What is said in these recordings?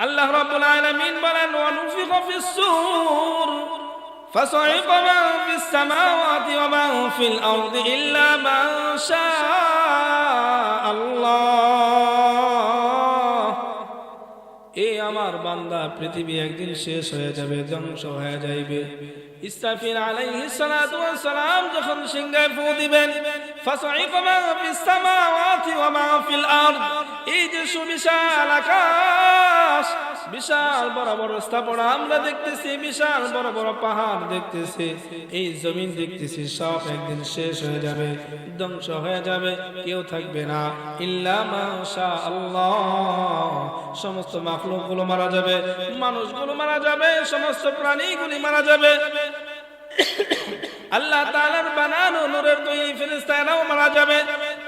আল্লাহ রাব্বুল আলামিন বলেন ওয়ানুফিখ ফিস সূর فصعق من في السماوات ومن في الأرض إلا من شاء الله এই আমার বান্দা পৃথিবী একদিন শেষ হয়ে যাবে ধ্বংস হয়ে যাইবে ইসরাফিল আলাইহিস সালাতু ওয়াস সালাম যখন সিংহায় ফু দিবেন ফাসাইক মা ফিস সামাওয়াতি ওয়া মা ফিল আরদ এই যে সুবিশাল আকাশ, বিশাল বড় বড় স্থাপনা আমরা দেখতেছি, বিশাল বড় বড় পাহাড় দেখতেছি, এই জমিন দেখতেছি, সব একদিন শেষ হয়ে যাবে, ধ্বংস হয়ে যাবে, কেউ থাকবে না। ইল্লা মাশা আল্লাহ সমস্ত মাখলুকগুলো মারা যাবে, মানুষগুলো মারা যাবে, সমস্ত প্রাণীগুলি মারা যাবে। আল্লাহ তাআলার বানানো নূরের তৈরি ফেরেশতারাও মারা যাবে।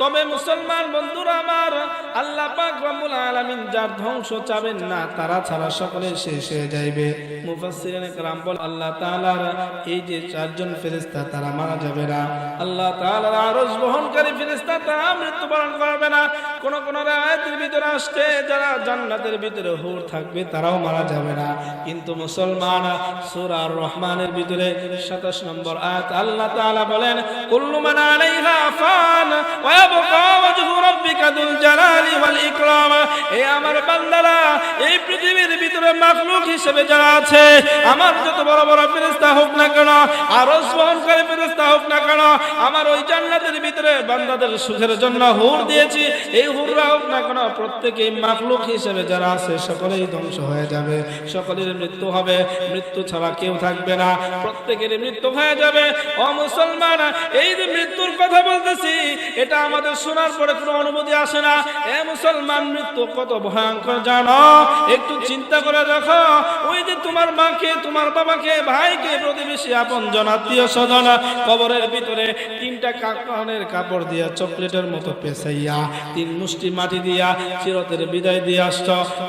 তবে মুসলমান বন্ধুরা আমার আল্লাহ পাক রব্বুল আলামিন যার ধ্বংস চাবেন না তারা ছাড়া সকলে শেষ হয়ে যাইবে মুফাসসিরিনে کرام বল আল্লাহ তাআলার এই যে চারজন ফেরেশতা তারা মারা যাবে না আল্লাহ তাআলার আরশ বহনকারী ফেরেশতা তারা মৃত্যুবরণ করবে না কোন কোন আয়াতের ভিতরে আসছে যারা জান্নাতের ভিতরে হুর থাকবে তারাও মারা যাবে না কিন্তু মুসলমান সূরা আর রহমানের ভিতরে 27 নম্বর আয়াত আল্লাহ তাআলা বলেন কুল্লু মান আলাইহা ফান ওয়া আমার বান্দারা, এই পৃথিবীর হিসেবে যারা আছে হোক না কেন প্রত্যেকেই হিসেবে যারা আছে, সকলেই ধ্বংস হয়ে যাবে, সকলের মৃত্যু হবে, মৃত্যু ছাড়া কেউ থাকবে না, প্রত্যেকের মৃত্যু হয়ে যাবে। ও মুসলমান, এই যে মৃত্যুর কথা বলতেছি, এটা আমাদের শোনার পরে কোনো অনুভূতি আসে না। এ মুসলমান মৃত্যু কত ভয়ঙ্কর জানো? একটু চিন্তা করে দেখো। ওই যে তোমার মাকে, তোমার বাবাকে, ভাইকে, প্রতিবেশী আপন জনাত্মীয় স্বজন, কবরের ভিতরে তিনটা কাকনের কাপড় দিয়া চকলেটের মতো পেছাইয়া তিন মুষ্টি মাটি দিয়া চিরতের বিদায় দিয়ে আসছ।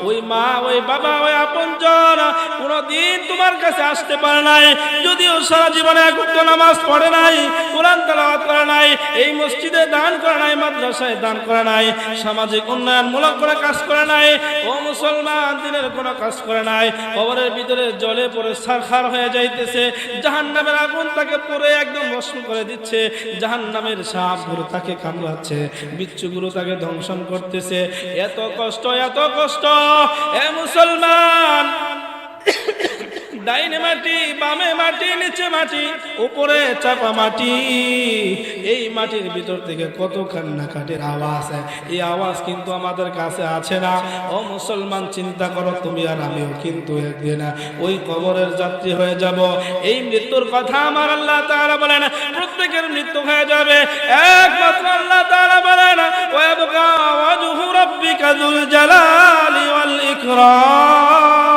ওই মা, ওই বাবা, ওই আপন জন কোনদিন তোমার কাছে আসতে পারে নাই। যদিও সারা জীবনে এক নামাজ পড়ে নাই, কোরআন তেলাওয়াত করে নাই, এই মসজিদে দান করে নাই, মাদ্রাসায় দান করে নাই, সামাজিক উন্নয়নমূলক কোনো কাজ করে নাই, ও মুসলমান, দিনের কোনো কাজ করে নাই, কবরের ভিতরে জলে পড়ে সারখার হয়ে যাইতেছে, জাহান্নামের আগুন তাকে পরে একদম ভস্ম করে দিচ্ছে জাহান জাহান্নামের সাপগুলো তাকে কামড়াচ্ছে, বিচ্ছুগুলো তাকে ধ্বংসন করতেছে, এত কষ্ট এত কষ্ট, এ মুসলমান! ডাইনে মাটি, বামে মাটি, নিচে মাটি, উপরে চাপা মাটি। এই মাটির ভিতর থেকে কত কান্নাকাটির আওয়াজ এই আওয়াজ কিন্তু আমাদের কাছে আছে না। ও মুসলমান, চিন্তা করো, তুমি আর আমিও কিন্তু একদিন ওই কবরের যাত্রী হয়ে যাব। এই মৃত্যুর কথা আমার আল্লাহ তাআলা বলেন প্রত্যেকের মৃত্যু হয়ে যাবে। একমাত্র আল্লাহ তাআলা বলেন ওয়াজহু রাব্বিকা যুল জালালি ওয়াল ইকরাম।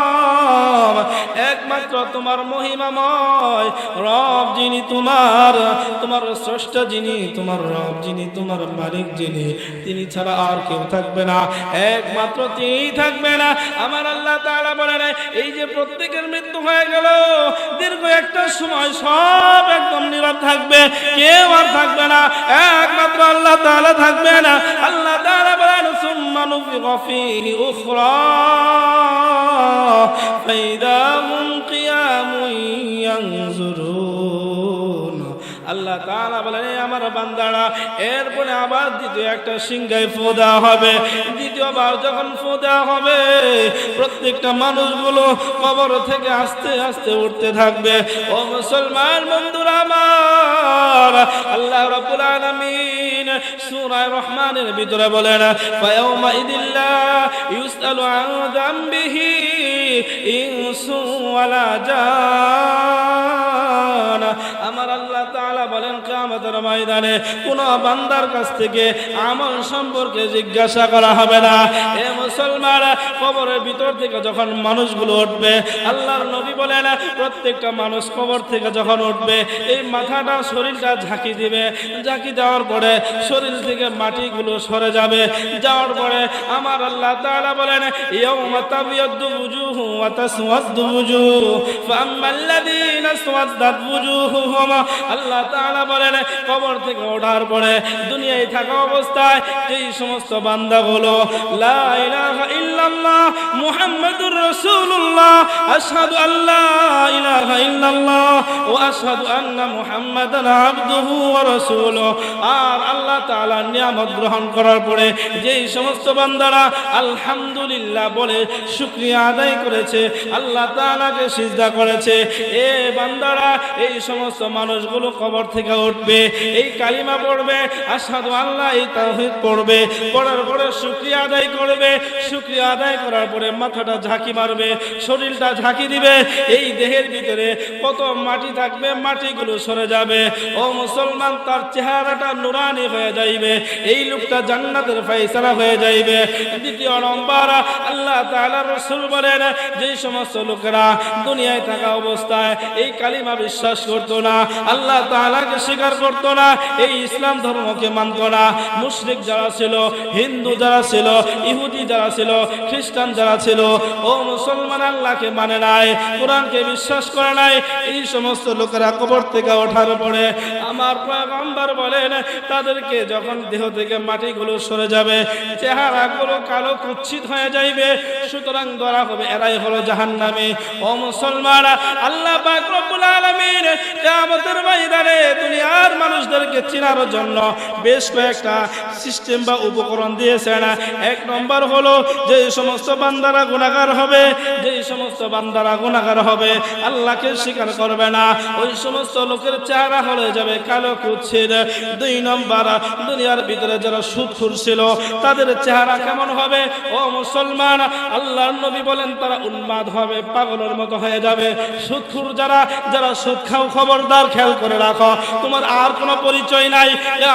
একমাত্র তোমার মহিমাময় রব যিনি তোমার তোমার স্রষ্ট যিনি, তোমার রব যিনি, তোমার মালিক যিনি, তিনি ছাড়া আর কেউ থাকবে না, একমাত্র তিনিই থাকবে না। আমার আল্লাহ তাআলা বলেন, এই যে প্রত্যেকের মৃত্যু হয়ে গেল, দীর্ঘ একটা সময় সব একদম নীরব থাকবে, কেউ আর থাকবে না, একমাত্র আল্লাহ তাআলা থাকবে না আল্লাহ তাআলা বলেন সুম্মা নুফিখা ফীহি উখরা فإذا هم قيام ينظرون আল্লাহ তাআলা বলেন "এই আমার বান্দারা এরপরে আবার দ্বিতীয় একটা সিংহায় ফো দেওয়া হবে দ্বিতীয়বার যখন ফো দেওয়া হবে প্রত্যেকটা মানুষগুলো কবর থেকে আস্তে আস্তে উঠতে থাকবে ও মুসলমান বন্ধুরা আমার আল্লাহ রাব্বুল আলামিন সূরা রহমানের ভিতরে বলেন ফায়াউমা আমার আল্লাহ তাআলা বলেন, কিয়ামতের ময়দানে কোন বান্দার কাছ থেকে আমল সম্পর্কে জিজ্ঞাসা করা হবে না। এ মুসলমান, কবরের ভিতর থেকে যখন মানুষগুলো উঠবে, আল্লাহর নবী বলেন, প্রত্যেকটা মানুষ কবর থেকে যখন উঠবে, এই মাথাটা, শরীরটা ঝাঁকি দিবে। ঝাঁকি দেওয়ার পরে শরীর থেকে মাটিগুলো সরে যাবে। যাওয়ার পরে আমার আল্লাহ তাআলা বলেন, ইয়াউমা তাবিয়াদ্দু বুজুহু ওয়া তাসওয়াদ্দু বুজুহ ফাআম্মাল্লাযীনা আসওয়াদ্দাত বুজুহুহুম আল্লাহ তাআলা বলেন, কবর থেকে ওঠার পরে দুনিয়ায় থাকা অবস্থায় যেই সমস্ত বান্দাগুলো, লা ইলাহা ইল্লাল্লাহ মুহাম্মাদুর রাসূলুল্লাহ, আশহাদু আল্লা ইলাহা ইল্লাল্লাহ ওয়া আশহাদু আন্না মুহাম্মাদান আবদুহু ওয়া রাসূলুহু। আর আল্লাহ তাআলা নিয়ামত সমস্ত বান্দারা আলহামদুলিল্লাহ বলে শুকরিয়া আদায় করেছে, আল্লাহ সিজদা করেছে, এ বান্দারা এই সমস্ত মানুষগুলো কবর থেকে উঠবে, এই কালিমা পড়বে আসাদু আল্লাহ পড়বে, পড়ার পরে শুকরিয়া আদায় করবে, শুকরিয়া আদায় করার পরে মাথাটা ঝাঁকি মারবে, শরীরটা ঝাঁকি দিবে, এই দেহের ভিতরে কত মাটি থাকবে, মাটিগুলো সরে যাবে, ও মুসলমান তার চেহারাটা নুরানি হয়ে যাইবে, এই লোকটা জান্নাতের ফয়সালা হয়ে যাইবে। দ্বিতীয় নম্বর, আল্লাহ তাআলা রাসূল বলেন যেই সমস্ত লোকেরা দুনিয়ায় থাকা অবস্থায় এই কালিমা বিশ্বাস করত না, আল্লাহ তাআলাকে স্বীকার করত না, এই ইসলাম ধর্মকে মানত না। মুশরিক যারা ছিল, হিন্দু যারা ছিল, ইহুদি যারা ছিল, খ্রিস্টান যারা ছিল, ও মুসলমান আল্লাহকে মানে নাই, কোরআনকে বিশ্বাস করে নাই, এই সমস্ত লোকেরা কবর থেকে ওঠার পরে আমার পয়গম্বর বলেন, তাদেরকে যখন দেহ থেকে মাটিগুলো সরে যাবে, চেহারাগুলো কালো কুচ্ছিত হয়ে যাইবে। সুতরাং ধরা হবে, এরাই হলো জাহান্নামী। ও মুসলমান আল্লাহ পাক রব্বুল দুনিয়ার মানুষদেরকে চিনার জন্য বেশ কয়েকটা সিস্টেম বা উপকরণ দিয়েছেন। এক নম্বর হলো, যে সমস্ত বান্দারা গুণাগার হবে, যে সমস্ত বান্দারা গুণাগার হবে, আল্লাহকে স্বীকার করবে না। ওই সমস্ত লোকের চেহারা হয়ে যাবে কালো কুচ্ছিত দুই নম্বর দুনিয়ার ভিতরে যারা সুদখুর ছিল, তাদের চেহারা কেমন হবে? ও মুসলমান, আল্লাহর নবী বলেন, তারা উন্মাদ হবে, পাগলের মতো হয়ে যাবে। সুদখুর যারা যারা সুদ খাও, খবরদার খেয়াল করে রাখো। তোমার আর কোনো পরিচয় নাই।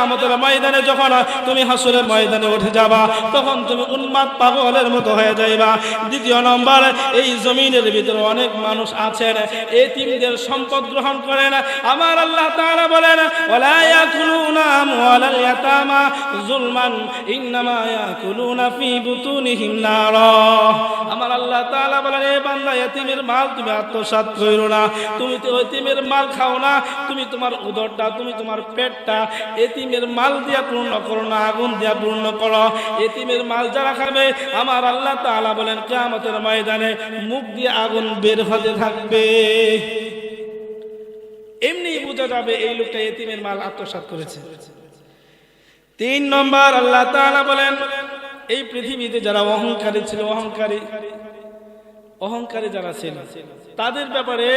আমাদের ময়দানে যখন তুমি হাসুরের ময়দানে উঠে যাবা, তখন তুমি উন্মাদ, পাগলের মতো হয়ে যাইবা। দ্বিতীয় নম্বর, এই জমিনের ভিতরে অনেক মানুষ আছেন, এতিমদের সম্পদ গ্রহণ করেন। আমার আল্লাহ তাআলা বলেন, ওয়ালা ইয়াকুলুনা আমওয়ালাল ইয়াকুলুনা ফি বুতুনিহিম আমার আল্লাহ তাআলা বলেন, এ বান্দা মাল তুমি আত্মসাৎ না। তুমি তো মাল খাও না। তুমি তোমার উদরটা, তুমি তোমার পেটটা এতিমের মাল দিয়া পূর্ণ করো না, আগুন দিয়া পূর্ণ করো। মাল যারা খাবে, আমার আল্লাহ তাআলা বলেন, কিয়ামতের ময়দানে মুখ দিয়ে আগুন বের হতে থাকবে। এমনি বোঝা যাবে এই লোকটা এতিমের মাল আত্মসাৎ করেছে। তিন নম্বর আল্লাহ তাআলা বলেন, এই পৃথিবীতে যারা অহংকারী ছিল, অহংকারী অহংকারী যারা ছিল, তাদের ব্যাপারে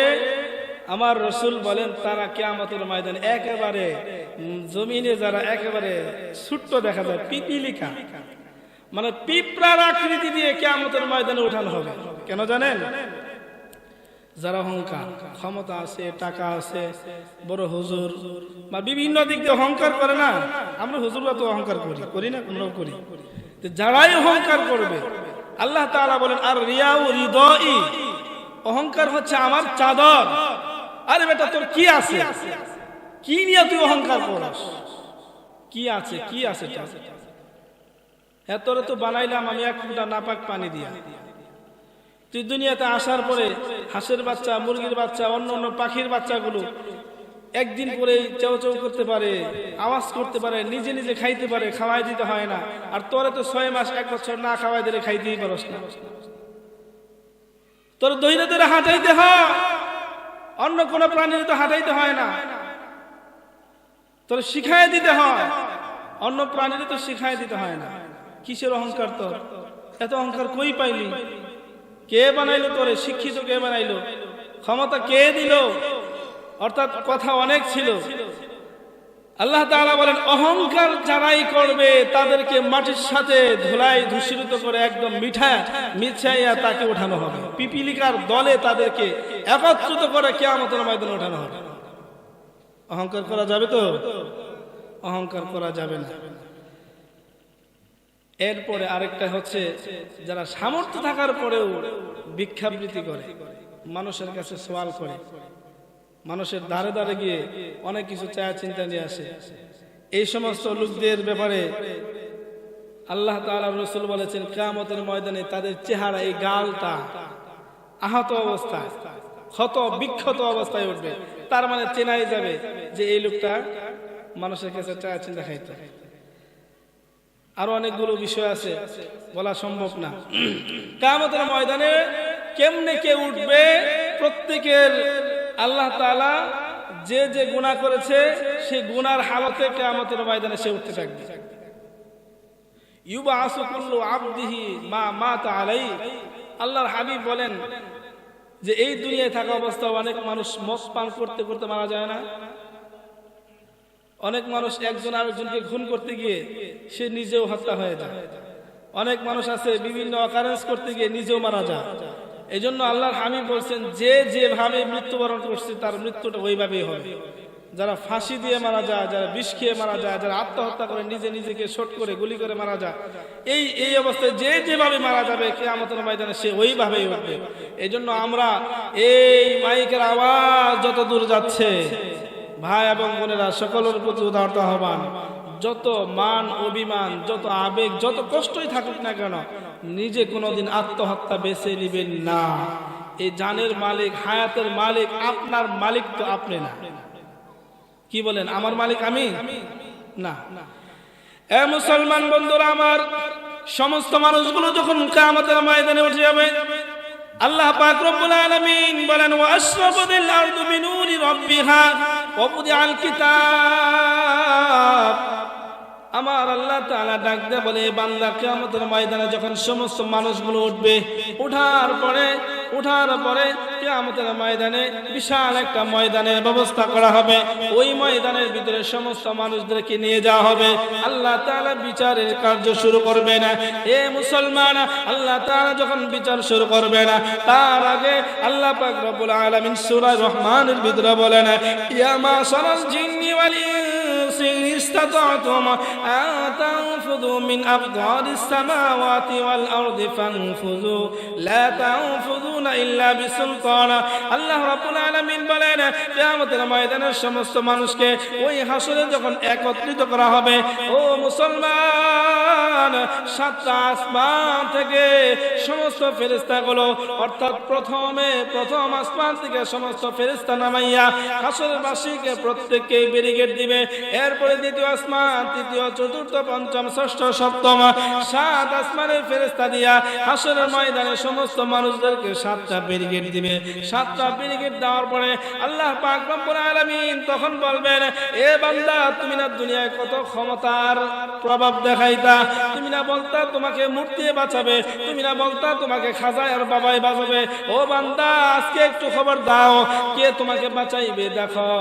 আমার রসুল বলেন, তারা কেয়ামতের ময়দানে একেবারে জমিনে যারা একেবারে ছোট্ট দেখা যায়, পিপিলিকা। মানে পিঁপড়ার আকৃতি দিয়ে কেয়ামতের ময়দানে উঠানো হবে। কেন জানেন? যারা অহংকার, ক্ষমতা আছে, টাকা আছে, বড় হুজুর, বা বিভিন্ন দিক দিয়ে অহংকার করে না, আমরা হুজুররা তো অহংকার করি করি না আমরাও করি। যারাই অহংকার করবে, আল্লাহ তাআলা বলেন আর রিয়াউ হৃদয় অহংকার হচ্ছে আমার চাদর। আরে বেটা, তোর কি আছে? কি নিয়ে তুই অহংকার করস? কি আছে? কি আছে? হ্যাঁ তোরে তো বানাইলাম আমি এক ফুটা নাপাক পানি দিয়া। তুই দুনিয়াতে আসার পরে হাঁসের বাচ্চা, মুরগির বাচ্চা, অন্য অন্য পাখির বাচ্চাগুলো একদিন করে চেউ করতে পারে, আওয়াজ করতে পারে, নিজে নিজে খাইতে পারে, খাওয়াই দিতে হয় না। আর তোরে তো ছয় মাস, এক বছর না খাওয়াই দিলে খাইতেই পারস না। তোর দৈরে দৈরে হাঁটাইতে হয়, অন্য কোনো প্রাণীর তো হাঁটাইতে হয় না। তোর শিখাই দিতে হয়, অন্য প্রাণীর তো শিখাই দিতে হয় না। কিসের অহংকার তোর? এত অহংকার কই পাইলি? কে বানাইলো তোরে? শিক্ষিত কে বানাইলো? ক্ষমতা কে দিল? অর্থাৎ কথা অনেক ছিল। আল্লাহ তাআলা বলেন, অহংকার যারাই করবে, তাদেরকে মাটির সাথে ধুলাই ধূসরিত করে একদম মিঠা, মিছাইয়া তাকে ওঠানো হবে। পিপিলিকার দলে তাদেরকে একত্রিত করে কেয়ামতের ময়দানে ওঠানো হবে। অহংকার করা যাবে তো? অহংকার করা যাবে না। এরপরে আরেকটা হচ্ছে যারা সামর্থ্য থাকার পরেও ভিক্ষাবৃত্তি করে, মানুষের কাছে সওয়াল করে, মানুষের ধারে ধারে গিয়ে অনেক কিছু চায়া চিন্তা নিয়ে আসে। এই সমস্ত লোকদের ব্যাপারে আল্লাহ তাআলা রসুল বলেছেন, কিয়ামতের ময়দানে তাদের চেহারা, এই গালটা আহত অবস্থায়, ক্ষত, বিক্ষত অবস্থায় উঠবে। তার মানে চেনাই যাবে যে এই লোকটা মানুষের কাছে চায়া চিন্তা খাইতে। আরও অনেকগুলো বিষয় আছে, বলা সম্ভব না। কামতের ময়দানে কেমনে কে উঠবে, প্রত্যেকের আল্লাহ তাআলা যে যে গুনাহ করেছে, সেই গুনার হালতে কেয়ামতের ময়দানে সে উঠতে থাকবে। ইউবা আসুকুল্লু আবদিহি মা মাতা আলাই আল্লাহর হাবিব বলেন যে, এই দুনিয়ায় থাকা অবস্থা অনেক মানুষ মদ পান করতে করতে মারা যায় না। অনেক মানুষ একজন আরেকজনকে খুন করতে গিয়ে সে নিজেও হত্যা হয়ে যায়। অনেক মানুষ আছে বিভিন্ন অকারেন্স করতে গিয়ে নিজেও মারা যায়। এই জন্য আল্লাহর হামিদ বলছেন, যে যেভাবে মৃত্যুবরণ করছে, তার মৃত্যুটা ওইভাবেই হবে। যারা ফাঁসি দিয়ে মারা যায়, যারা বিষ খেয়ে মারা যায়, যারা আত্মহত্যা করে, নিজে নিজেকে শট করে, গুলি করে মারা যায়, এই এই অবস্থায় যে যেভাবে মারা যাবে কে আমাদের ময়দানে সে ওইভাবেই উঠবে। এই জন্য আমরা এই মাইকের আওয়াজ যত দূর যাচ্ছে ভাই এবং বোনেরা, সকলের প্রতি উদাহরণ আহ্বান। যত মান, অভিমান, যত আবেগ, যত কষ্টই থাকুক না কেন, নিজে কোনোদিন আত্মহত্যা বেছে নেবেন না। এই জানের মালিক, হায়াতের মালিক, আপনার মালিক তো আপনি না। কি বলেন, আমার মালিক আমি? না। এ মুসলমান বন্ধুরা আমার, সমস্ত মানুষগুলো যখন কিয়ামতের ময়দানে উঠে যাবে, আল্লাহ পাক রব্বুল আলামিন বলেন, ওয়া আশরাফাতিল আরদু বিনুরি রাব্বিহা। আমার আল্লাহ তালা ডাক দেয় বলে বান্দা কেমতের ময়দানে যখন সমস্ত মানুষগুলো উঠবে ওঠার পরে ওঠার পরে কিয়ামতের ময়দানে বিশাল একটা ময়দানের ব্যবস্থা করা হবে। ওই ময়দানের ভিতরে সমস্ত মানুষদেরকে নিয়ে যাওয়া হবে। আল্লাহ তাআলা বিচারের কার্য শুরু করবে না এ মুসলমান, আল্লাহ তাআলা যখন বিচার শুরু করবে না তার আগে আল্লাহ পাক রব্বুল আলামিন সূরা রহমানের ভিতরে বলেন, ইয়া মাশারাল জিন্নি ওয়াল ইনসি ইস্তাতাতুম আন তানফুযু মিন আবদারিস সামাওয়াতি ওয়াল আরদি ফানফুযু লা তানফুযুনা আল্লাহ রাব্বুল আলামিন বলেন, কিয়ামতের ময়দানের সমস্ত মানুষকে ওই হাসরে যখন একত্রিত করা হবে, ও মুসলমান, সাতটা আসমান থেকে সমস্ত ফেরেশতাগুলো, অর্থাৎ প্রথমে প্রথম আসমান থেকে সমস্ত ফেরেশতা নামাইয়া হাসরের বাসীকে প্রত্যেককে ব্যারিকেড দিবে। এরপরে দ্বিতীয় আসমান, তৃতীয়, চতুর্থ, পঞ্চম, ষষ্ঠ, সপ্তম, সাত আসমানের ফেরেশতা দিয়া হাসরের ময়দানে সমস্ত মানুষদেরকে সাতটা ব্যারিকেড দিবে। সাতটা ব্যারিকেড দেওয়ার পরে আল্লাহ পাক রব্বুল আলামিন তখন বলবেন, এ বান্দা, তুমি না দুনিয়ায় কত ক্ষমতার প্রভাব দেখাইতা? তুমি না বলতা তোমাকে মূর্তি বাঁচাবে, তুমি না বলতা তোমাকে খাজায় আর বাবাই বাঁচাবে ও বান্দা, আজকে একটু খবর দাও, কে তোমাকে বাঁচাইবে? দেখো,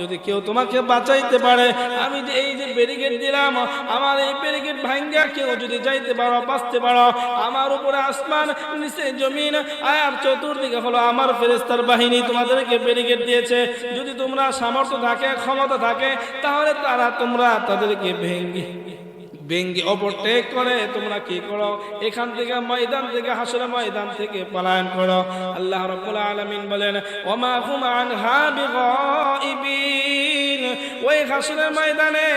যদি কেউ তোমাকে বাঁচাইতে পারে, আমি যে এই যে ব্যারিকেড দিলাম, আমার এই ব্যারিকেড ভাঙ্গা, কেউ যদি যাইতে পারো, বাঁচতে পারো, আমার উপরে আসমান, নিচে জমিন, আর চতুর্দিকে হলো আমার ফেরেস্তার বাহিনী তোমাদেরকে ব্যারিকেড দিয়েছে। যদি তোমরা সামর্থ্য থাকে, ক্ষমতা থাকে, তাহলে তারা তোমরা তাদেরকে ভেঙ্গে ভেঙ্গে ওভারটেক করে। তোমরা কি করো? এখান থেকে ময়দান থেকে হাসরে ময়দান থেকে পলায়ন করো। আল্লাহ রাব্বুল আলামিন বলেন ওমা হুম আনহা বিগাইবিন ওই হাসরের ময়দানে,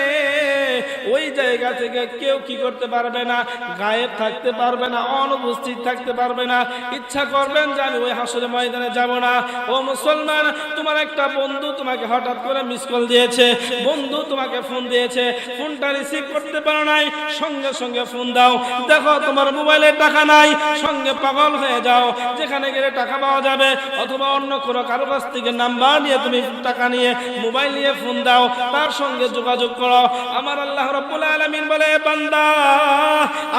ওই জায়গা থেকে কেউ কি করতে পারবে না? গায়েব থাকতে পারবে না, অনুপস্থিত থাকতে পারবে না। ইচ্ছা করবেন যে আমি ওই হাসরের ময়দানে যাব না। ও মুসলমান, তোমার একটা বন্ধু তোমাকে হঠাৎ করে মিস কল দিয়েছে। বন্ধু তোমাকে ফোন দিয়েছে। ফোনটা রিসিভ করতে পারো নাই, সঙ্গে সঙ্গে ফোন দাও। দেখো, তোমার মোবাইলে টাকা নাই। সঙ্গে পাগল হয়ে যাও। যেখানে গেলে টাকা পাওয়া যাবে, অথবা অন্য কোনো কারও কাছ থেকে নাম্বার নিয়ে তুমি টাকা নিয়ে মোবাইল নিয়ে ফোন দাও। তার সঙ্গে যোগাযোগ করো। আমার আল্লাহ রব্বুল আলামিন বলে বান্দা,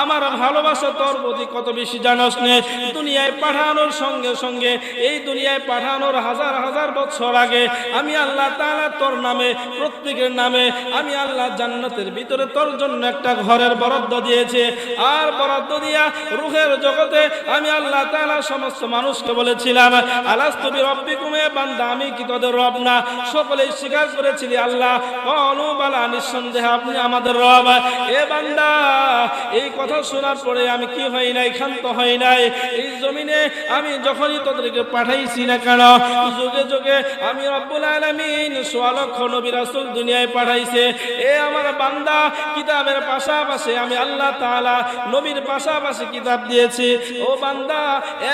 আমার ভালোবাসা তোর প্রতি কত বেশি জানোস নে। দুনিয়ায় পাঠানোর সঙ্গে সঙ্গে, এই দুনিয়ায় পাঠানোর হাজার হাজার বছর আগে, আমি আল্লাহ তাআলা তোর নামে, প্রত্যেকের নামে, আমি আল্লাহ জান্নাতের ভিতরে তোর জন্য একটা ঘরের বরাদ্দ দিয়েছে। আর বরাদ্দ দিয়া রুহের জগতে আমি আল্লাহ তালা সমস্ত মানুষকে বলেছিলাম আলাস্তবি রব্বিকুমে বান্দা, আমি কি তোদের রব না? সকলেই স্বীকার করেছিলি, আল্লাহ আল্লাহ কলু বালা, নিঃসন্দেহে আপনি আমাদের রব। এ বান্দা, এই কথা শোনার পরে আমি কি হই নাই, ক্ষান্ত হই নাই। এই জমিনে আমি যখনই তোদেরকে পাঠাইছি না কেন, যুগে যুগে আমি রব্বুল আলামিন সোয়া লক্ষ নবী দুনিয়ায় পাঠাইছে। এ আমার বান্দা, কিতাবের পাশাপাশি আমি আল্লাহ তাআলা নবীর পাশাপাশি কিতাব দিয়েছি। ও বান্দা,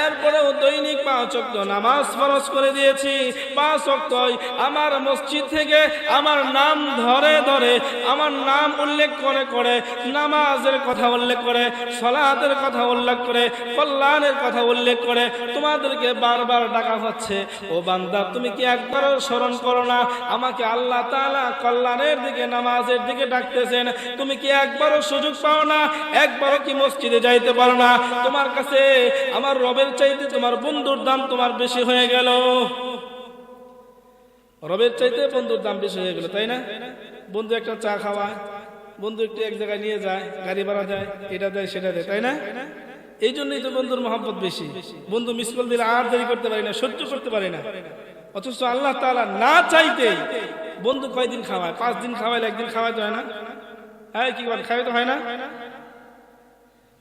এরপরেও দৈনিক পাঁচ ওয়াক্ত নামাজ ফরজ করে দিয়েছি। পাঁচ ওয়াক্তই আমার মসজিদ থেকে আমার নাম ধরে ধরে, আমার নাম উল্লেখ করে করে, নামাজের কথা উল্লেখ করে, সলাতের কথা উল্লেখ করে, কল্যাণের কথা উল্লেখ করে তোমাদেরকে বারবার ডাকা হচ্ছে। ও বান্দা, তুমি কি একবারও স্মরণ করো না? আমাকে আল্লাহ তাআলা কল্যাণের দিকে, নামাজের দিকে ডাকতেছেন। তুমি কি একবারও সুযোগ পাও না? একবারও কি মসজিদে যাইতে পারো না? তোমার কাছে আমার রবের চাইতে তোমার বন্ধুর দাম তোমার বেশি হয়ে গেল। রবের চাইতে বন্ধুর দাম বেশি হয়ে গেল, তাই না? বন্ধু একটা চা খাওয়া, বন্ধু একটু এক জায়গায় নিয়ে যায়, গাড়ি ভাড়া দেয়, এটা দেয়, সেটা দেয়, তাই না? এই জন্যই তো বন্ধুর মহব্বত বেশি। বন্ধু মিস কল দিলে আর দেরি করতে পারি না, সহ্য করতে পারি না। অথচ আল্লাহ তাআলা না চাইতে বন্ধু কয়দিন খাওয়ায়? পাঁচ দিন খাওয়াইলে একদিন খাওয়াইতে হয় না? হ্যাঁ কি খাওয়াইতে হয় না?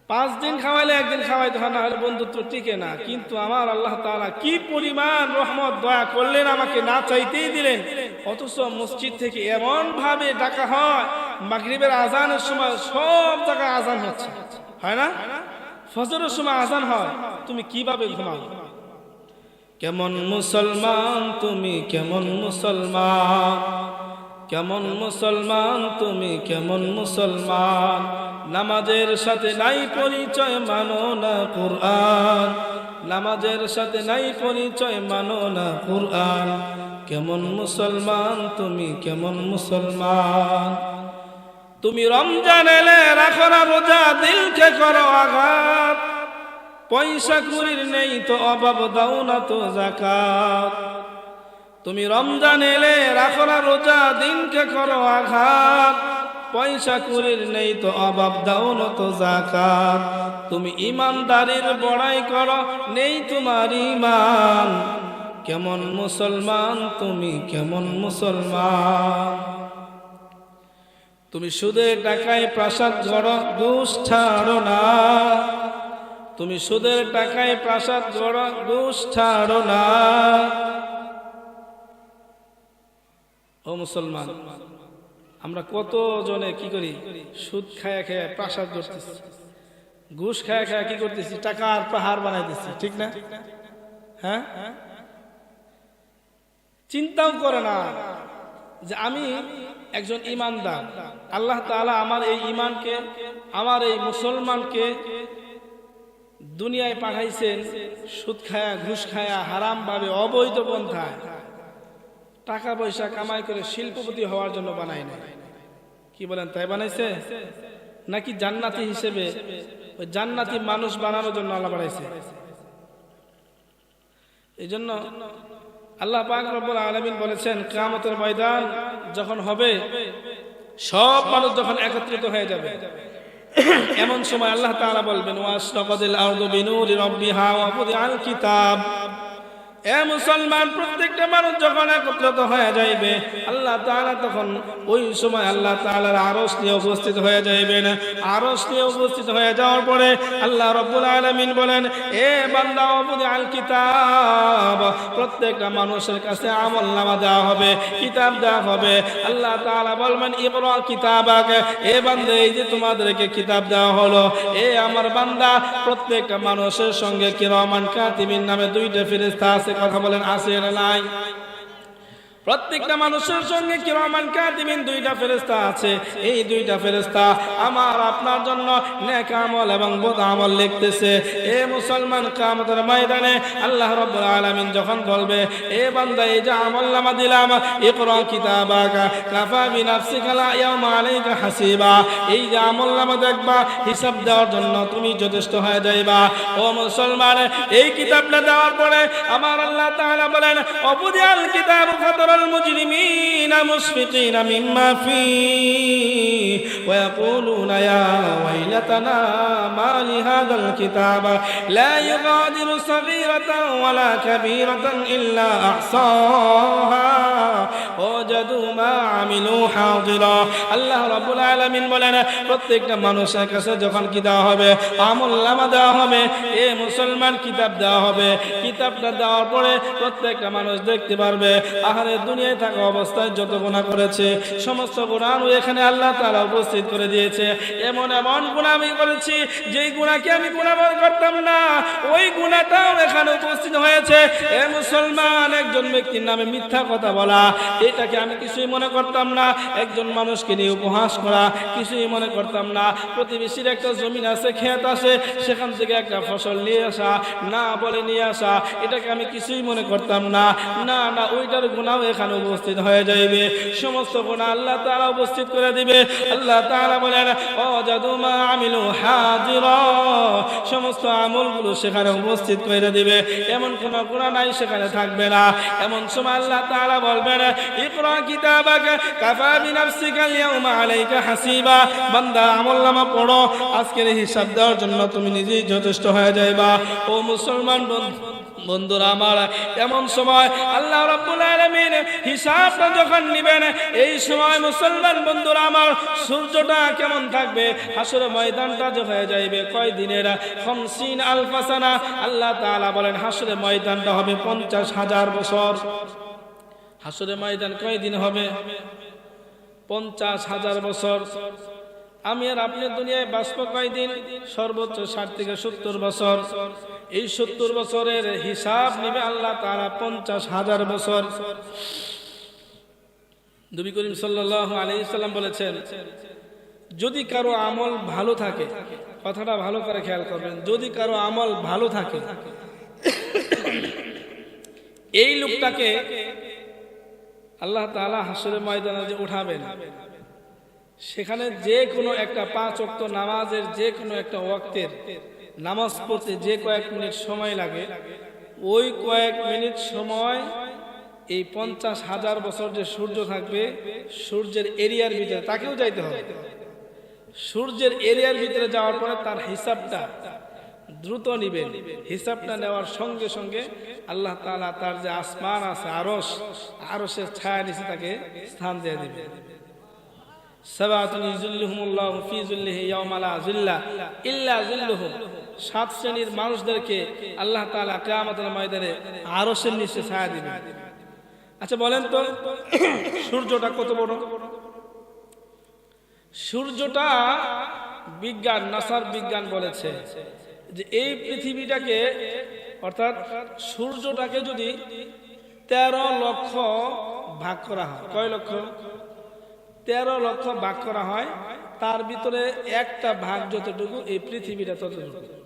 পাঁচ দিন খাওয়াইলে একদিন খাওয়াইতে হয় না হলে বন্ধুত্ব টিকে না। কিন্তু আমার আল্লাহ তাআলা কি পরিমাণ রহমত, দয়া করলেন, আমাকে না চাইতেই দিলেন। অথচ মসজিদ থেকে এমন ভাবে ডাকা হয়, মাগরিবের আজানের সময় সব জায়গায় আজান হচ্ছে। হয় না? ফজরের সময় আজান হয়, তুমি কীভাবে ঘুমাও? কেমন মুসলমান তুমি, কেমন মুসলমান? কেমন মুসলমান তুমি, কেমন মুসলমান? নামাজের সাথে নাই পরিচয় মানো না কুরআন। নামাজের সাথে নাই পরিচয় মানো না কুরআন। কেমন মুসলমান, তুমি কেমন মুসলমান? তুমি রমজান এলে রাখো না রোজা, দিলকে করো আঘাত। পয়সা কুড়ির নেই তো অভাব, দাও না তো জাকাত তুমি রমজান এলে রাখো না রোজা, দিনকে করো আঘাত। পয়সা কুড়ির নেই তো অভাব, দাও না তো জাকাত তুমি ইমানদারির বড়াই করো, নেই তোমার ইমান। কেমন মুসলমান, তুমি কেমন মুসলমান। তুমি সুদের টাকায় প্রাসাদ গড় ঘুষ ছাড়ো না। তুমি সুদের টাকায় প্রাসাদ গড় ঘুষ ছাড়ো না। ও মুসলমান আমরা কত জনে কি করি? সুদ খায়া খায়া প্রাসাদ করতেছি ঘুষ খায়া খায়া কি করতেছি? টাকার পাহাড় বানাই দিচ্ছি ঠিক না? হ্যাঁ? চিন্তাও করে না যে আমি একজন ইমানদার। আল্লাহ তাআলা আমার এই ইমানকে আমার এই মুসলমানকে দুনিয়ায় পাঠাইছেন সুদ খায়া, ঘুষ খায়া হারাম ভাবে অবৈধ পন্থায়। টাকা পয়সা কামাই করে শিল্পপতি হওয়ার জন্য বানাই নাই। কি বলেন, তাই বানাইছে? নাকি জান্নাতি হিসেবে ওই জান্নাতি মানুষ বানানোর জন্য আল্লাহ বানাইছে? এই জন্য আল্লাহ পাক আলামিন বলেছেন, কিয়ামতের ময়দান যখন হবে, সব মানুষ যখন একত্রিত হয়ে যাবে। এমন সময় আল্লাহ তাআলা বলবেন ওয়াসরাকাদিল আরদু বিনুরি রাব্বিহা ওয়া কিতাব। এ মুসলমান, প্রত্যেকটা মানুষ যখন একত্রিত হয়ে যাইবে, আল্লাহ তাআলা তখন ওই সময় আল্লাহ তাআলার আরশ নিয়ে উপস্থিত হয়ে যাইবেন। আরশ নিয়ে উপস্থিত হয়ে যাওয়ার পরে আল্লাহ রব্বুল আলামিন বলেন, এ বান্দা অবুদি আল কিতাব। প্রত্যেকটা মানুষের কাছে আমল নামা দেওয়া হবে, কিতাব দেওয়া হবে। আল্লাহ তাআলা বলবেন, ইকরা কিতাবাক। এ বান্দা, এই যে তোমাদেরকে কিতাব দেওয়া হলো, এ আমার বান্দা। প্রত্যেকটা মানুষের সঙ্গে কিরমান কাতিবিন নামে দুইটা ফেরেশতা আছে। কথা বলেন আছে নাই? প্রত্যেকটা মানুষের সঙ্গে কিরমান কাতিমিন দুইটা ফেরেস্তা আছে। এই দুইটা ফেরেশতা আমার আপনার জন্য নেক আমল এবং বদ আমল লিখতেছে। এ মুসলমান কিয়ামতের ময়দানে আল্লাহ রাব্বুল আলামিন যখন বলবে, এ বান্দা, এই যে আমল নামা দিলাম, ইকরা কিতাবাকা, কাফা বিনাফসিকা লা ইয়াউমা আলাইকা হাসিবা, এই যে আমল নামা দেখবা, হিসাব দেওয়ার জন্য তুমি যথেষ্ট হয়ে যাইবা। ও মুসলমান, এই কিতাবটা দেওয়ার পরে আমার আল্লাহ তাআলা বলেন, অবুদিয়াল কিতাব ফাতরা المجرمين مشفقين مما فيه ويقولون يا ويلتنا ما لهذا الكتاب لا يغادر صغيرة ولا كبيرة إلا أحصاها وجدوا ما عملوا حاضرا আল্লাহ রাব্বুল আলামিন বলেন প্রত্যেকটা মানুষের কাছে যখন কি দেওয়া হবে আমল নামা দেওয়া হবে এ মুসলমান কিতাব দেওয়া হবে কিতাবটা দেওয়ার পরে প্রত্যেকটা মানুষ দেখতে পারবে আহারে দুনিয়ায় থাকা অবস্থায় যত গুনাহ করেছে সমস্ত গুনাহ এখানে আল্লাহ তাআলা উপস্থিত করে দিয়েছে। এমন এমন গুনাহ আমি করেছি, যেই গুনাহকে আমি মনে করতাম না, ওই গুনাহটাও এখানে উপস্থিত হয়েছে। এ মুসলমান, একজন ব্যক্তির নামে মিথ্যা কথা বলা, এটাকে আমি কিছুই মনে করতাম না। একজন মানুষকে নিয়ে উপহাস করা, কিছুই মনে করতাম না। প্রতিবেশীর একটা জমিন আছে, ক্ষেত আছে, সেখান থেকে একটা ফসল নিয়ে আসা, না বলে নিয়ে আসা, এটাকে আমি কিছুই মনে করতাম না। না না, ওইটার গুণাও এখানে উপস্থিত হয়ে যাইবে। সমস্ত গুণা আল্লাহ তারা উপস্থিত করে দিবে। আল্লাহ সমস্ত সেখানে উপস্থিত করে দিবে। এমন কোন গুণা নাই, সেখানে থাকবে না। এমন সময় আল্লাহ তাআলা বলবেন হাসিবা। আজকের হিসাব দেওয়ার জন্য তুমি নিজেই যথেষ্ট হয়ে যাইবা। ও মুসলমান বন্ধু বন্ধুরা আমার, এমন সময় আল্লাহ রাব্বুল আলামিন হিসাবটা যখন নেবেন, এই সময় মুসলমান বন্ধুরা আমার, সূর্যটা কেমন থাকবে? হাসরে ময়দানটা যে হয়ে যাইবে কয় দিনের খমসিন আলফাসানা। আল্লাহ তাআলা বলেন হাসরে ময়দানটা হবে পঞ্চাশ হাজার বছর। হাসরে ময়দান কয় দিন হবে? পঞ্চাশ হাজার বছর। আমি আর আপনি দুনিয়ায় বাঁচব কয়দিন? সর্বোচ্চ ষাট থেকে সত্তর বছর। এই সত্তর বছরের হিসাব নিবে আল্লাহ তারা পঞ্চাশ হাজার বছর। নবী করিম সাল্লাহ আলাইসাল্লাম বলেছেন, যদি কারও আমল ভালো থাকে, কথাটা ভালো করে খেয়াল করবেন, যদি কারও আমল ভালো থাকে, এই লোকটাকে আল্লাহ তাআলা হাসরের ময়দানে যে উঠাবেন, সেখানে যে কোনো একটা পাঁচ অক্ত নামাজের যে কোনো একটা ওয়াক্তের নামাজ পড়তে যে কয়েক মিনিট সময় লাগে, ওই কয়েক মিনিট সময় এই পঞ্চাশ হাজার বছর যে সূর্য থাকবে, সূর্যের এরিয়ার ভিতরে তাকেও যাইতে হবে। সূর্যের এরিয়ার ভিতরে যাওয়ার পরে তার হিসাবটা দ্রুত নিবেন। হিসাবটা নেওয়ার সঙ্গে সঙ্গে আল্লাহ তালা তার যে আসমান আছে আরস আরসের ছায়া নিচে তাকে স্থান দিয়ে দিবে সাবাতুন ইযুল্লুহুমুল্লাহু ফি যুল্লিহি ইয়াওমা লা যিল্লা ইল্লা যিল্লুহুম। সাত শ্রেণির মানুষদেরকে আল্লাহ তাআলা কিয়ামতের ময়দানে আরশের নিচে ছায়া দিবেন। আচ্ছা বলেন তো, সূর্যটা কত বড়? সূর্যটা বিজ্ঞান, নাসার বিজ্ঞান বলেছে যে এই পৃথিবীটাকে, অর্থাৎ সূর্যটাকে যদি তেরো লক্ষ ভাগ করা হয়, কয় লক্ষ? তেরো লক্ষ ভাগ করা হয়, তার ভিতরে একটা ভাগ যতটুকু এই পৃথিবীটা ততটুকু।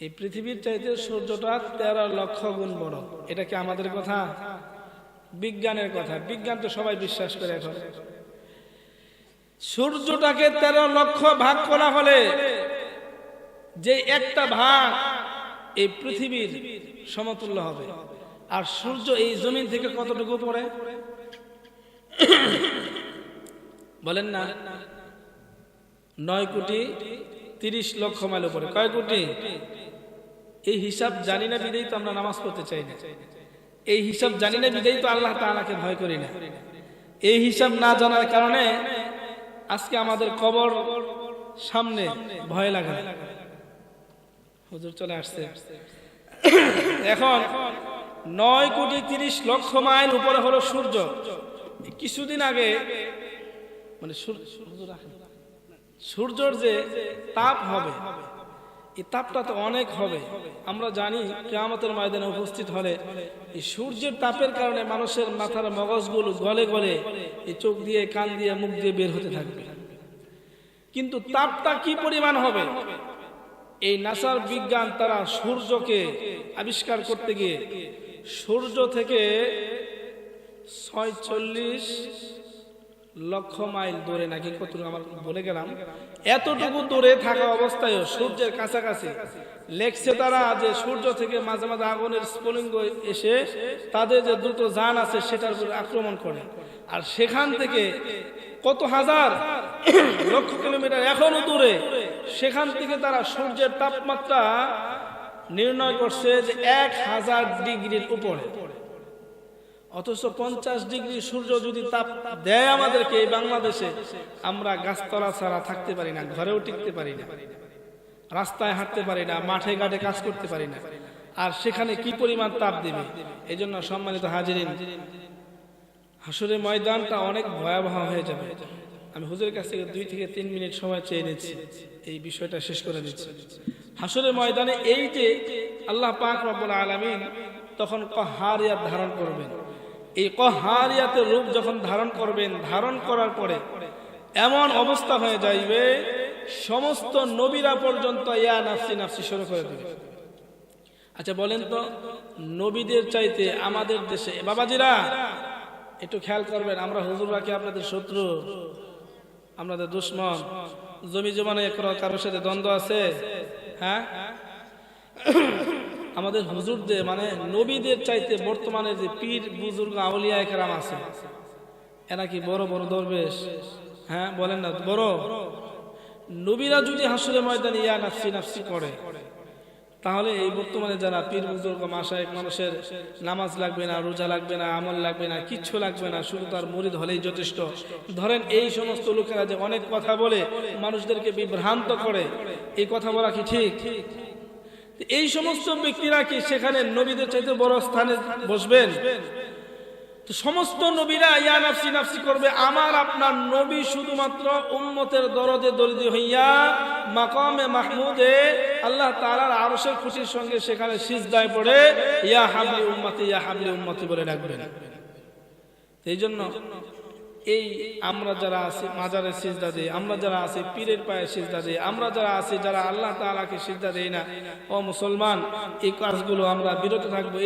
এই পৃথিবীর চাইতে সূর্যটা তেরো লক্ষ গুণ বড়। এটা কি আমাদের কথা? বিজ্ঞানের কথা। বিজ্ঞান তো সবাই বিশ্বাস করে এখন। সূর্যটাকে তেরো লক্ষ ভাগ করা হলে যে একটা ভাগ এই পৃথিবীর সমতুল্য হবে। আর সূর্য এই জমিন থেকে কতটুকু পড়ে? বলেন না। নয় কোটি তিরিশ লক্ষ মাইল উপরে। কয় কোটি? এই হিসাব জানি না বিদেই তো আমরা নামাজ পড়তে চাই না। এই হিসাব জানি না বিদেই তো আল্লাহ তাআলাকে ভয় করি না। এই হিসাব না জানার কারণে আজকে আমাদের কবর সামনে ভয় লাগে হুজুর চলে আসছে। এখন নয় কোটি তিরিশ লক্ষ মাইল উপরে হলো সূর্য। কিছুদিন আগে মানে সূর্যর যে তাপ হবে এই তাপটা তো অনেক হবে। আমরা জানি কেয়ামতের ময়দানে উপস্থিত হলে এই সূর্যের তাপের কারণে মানুষের মাথার মগজগুলো গলে গলে এই চোখ দিয়ে, কান দিয়ে, মুখ দিয়ে বের হতে থাকবে। কিন্তু তাপটা কি পরিমাণ হবে? এই নাসার বিজ্ঞান তারা সূর্যকে আবিষ্কার করতে গিয়ে সূর্য থেকে ছয়চল্লিশ লক্ষ মাইল দূরে নাকি কত আমার বলে গেলাম। এতটুকু দূরে থাকা অবস্থায় সূর্যের কাছাকাছি। লেখছে তারা যে সূর্য থেকে মাঝে মাঝে আগুনের স্ফুলিঙ্গ এসে তাদের যে দ্রুত যান আছে সেটার উপর আক্রমণ করে। আর সেখান থেকে কত হাজার লক্ষ কিলোমিটার এখনও দূরে, সেখান থেকে তারা সূর্যের তাপমাত্রা নির্ণয় করছে যে এক হাজার ডিগ্রির উপরে। অথচ পঞ্চাশ ডিগ্রি সূর্য যদি তাপ দেয় আমাদেরকে এই বাংলাদেশে, আমরা গাছতলা ছাড়া থাকতে পারি না, ঘরেও টিকতে পারি না, রাস্তায় হাঁটতে পারি না, মাঠে ঘাটে কাজ করতে পারি না। আর সেখানে কি পরিমাণ তাপ দেবে? এই জন্য সম্মানিত হাজিরিন হাসুরে ময়দানটা অনেক ভয়াবহ হয়ে যাবে। আমি হুজুরের কাছ থেকে দুই থেকে তিন মিনিট সময় চেয়ে নিচ্ছি, এই বিষয়টা শেষ করে দিচ্ছি হাসুরের ময়দানে এই যে আল্লাহ পাক রব্বুল আলামিন তখন কহারিয়াত ধারণ করবেন। এই কহারিয়াতের রূপ যখন ধারণ করবেন, ধারণ করার পরে এমন অবস্থা হয়ে যাইবে, সমস্ত নবীরা পর্যন্ত ইয়া নাফসি নাফসি শুরু করে দেবে। আচ্ছা বলেন তো, নবীদের চাইতে আমাদের দেশে বাবাজিরা, একটু খেয়াল করবেন, আমরা হুজুররা কি আপনাদের শত্রু আপনাদের দুশ্মন জমি জমানে কারোর সাথে দ্বন্দ্ব আছে? হ্যাঁ? আমাদের হুজুরদের মানে নবীদের চাইতে বর্তমানে যে পীর, বুজুর্গ, আউলিয়া একরাম আছে, এরা কি বড় বড় দরবেশ? হ্যাঁ বলেন না, বড়। নবীরা যদি হাসুরে ময়দানে ইয়া নাফসি নাফসি করে, তাহলে এই বর্তমানে যারা পীর, বুজুর্গ মাসায়ক মানুষের নামাজ লাগবে না, রোজা লাগবে না, আমল লাগবে না, কিচ্ছু লাগবে না, শুধু তার মুরিদ হলেই যথেষ্ট। ধরেন এই সমস্ত লোকেরা যে অনেক কথা বলে, মানুষদেরকে বিভ্রান্ত করে, এই কথা বলা কি ঠিক? এই সমস্ত ব্যক্তিরা কি সেখানে নবীদের চাইতে বড় স্থানে বসবেন? সমস্ত নবীরা ইয়া নাফসি নাফসি করবে। আমার, আপনার নবী শুধুমাত্র উম্মতের দরদে দরিদ্র হইয়া মাকামে মাহমুদে আল্লাহ তাআলার আরশের খুশির সঙ্গে সেখানে সিজদায় পড়ে ইয়া হাবলি উম্মতি, ইয়া হাবলি উম্মতি বলে ডাকবেন। এই জন্য এই আমরা যারা আছি, মাজারের সিজদা দেয় আমরা যারা আছি, পীরের পায়ে সিজদা দেয় আমরা যারা আছি, যারা আল্লাহ তালাকে সিজদা দেয় না, ও মুসলমান, এই কাজগুলো আমরা বিরত থাকব।